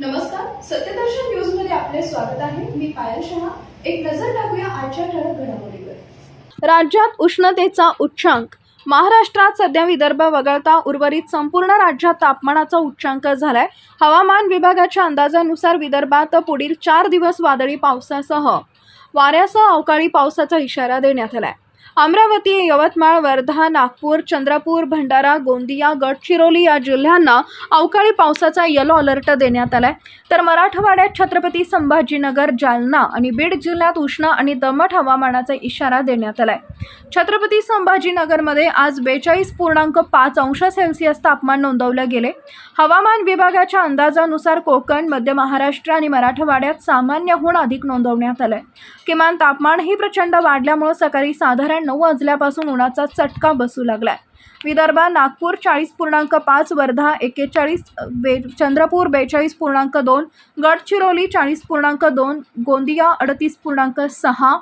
नमस्कार सत्यदर्शन न्यूजमध्ये आपले स्वागत आहे. मी पायल शहा. एक नजर टाकूया आजच्या ठळक घडामोडीवर. राज्यात उष्णतेचा उच्चांक. महाराष्ट्रात सध्या विदर्भ वगळता उर्वरित संपूर्ण राज्यात तापमानाचा उच्चांक झालाय. हवामान विभागाच्या अंदाजानुसार विदर्भात पुढील चार दिवस वादळी पावसासह वाऱ्यासह अवकाळी पावसाचा इशारा देण्यात आलाय. अमरावती यवतमाळ वर्धा नागपूर चंद्रपूर भंडारा गोंदिया गडचिरोली या जिल्ह्यांना अवकाळी पावसाचा येलो अलर्ट देण्यात आलाय. तर मराठवाड्यात छत्रपती संभाजीनगर जालना आणि बीड जिल्ह्यात उष्ण आणि दमट हवामानाचा इशारा देण्यात आलाय. छत्रपती संभाजीनगरमध्ये आज बेचाळीस पूर्णांक पाच अंश सेल्सिअस तापमान नोंदवलं गेले हवामान विभागाच्या अंदाजानुसार कोकण मध्य महाराष्ट्र आणि मराठवाड्यात सामान्यहून अधिक नोंदवण्यात आलंय. किमान तापमानही प्रचंड वाढल्यामुळे सकाळी साधारण नऊ वाजल्यापासून उन्हाचा चटका बसू लागलाय. विदर्भात नागपूर चाळीस पूर्णांक पाच वर्धा एकेचाळीस बे चंद्रपूर बेचाळीस पूर्णांक दोन गडचिरोली चाळीस पूर्णांक दोन गोंदिया अडतीस पूर्णांक सहा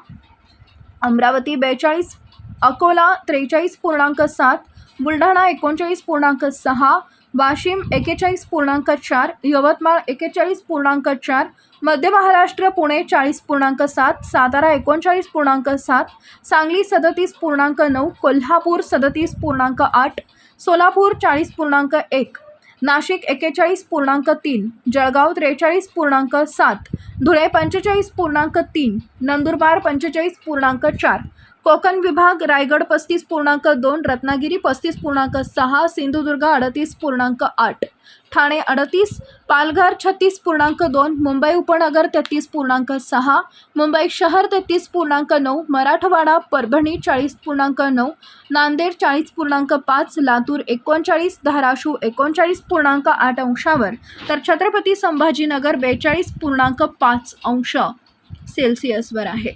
अमरावती बेचाळीस अकोला त्रेचाळीस पूर्णांक सात बुलढाणा एकोणचाळीस पूर्णांक सहा वाशिम एकेचाळीस पूर्णांक चार यवतमाळ एकेचाळीस पूर्णांक चार मध्य महाराष्ट्र पुणे चाळीस पूर्णांक सात सातारा एकोणचाळीस पूर्णांक सात सांगली सदतीस पूर्णांक नऊ कोल्हापूर सदतीस पूर्णांक आठ सोलापूर चाळीस पूर्णांक एक नाशिक एकेचाळीस पूर्णांक तीन जळगाव त्रेचाळीस पूर्णांक सात धुळे पंचेचाळीस पूर्णांक तीन नंदुरबार पंचेचाळीस पूर्णांक चार कोकण विभाग रायगड पस्तीस पूर्णांक दोन रत्नागिरी पस्तीस पूर्णांक सहा सिंधुदुर्ग अडतीस पूर्णांक आठ ठाणे अडतीस पालघर छत्तीस पूर्णांक दोन मुंबई उपनगर तेहतीस पूर्णांक सहा मुंबई शहर तेहतीस पूर्णांक नऊ मराठवाडा परभणी चाळीस पूर्णांक नऊ नांदेड चाळीस पूर्णांक पाच लातूर एकोणचाळीस धाराशिव एकोणचाळीस पूर्णांक आठ अंशावर तर छत्रपती संभाजीनगर बेचाळीस पूर्णांक पाच अंश सेल्सिअसवर आहे.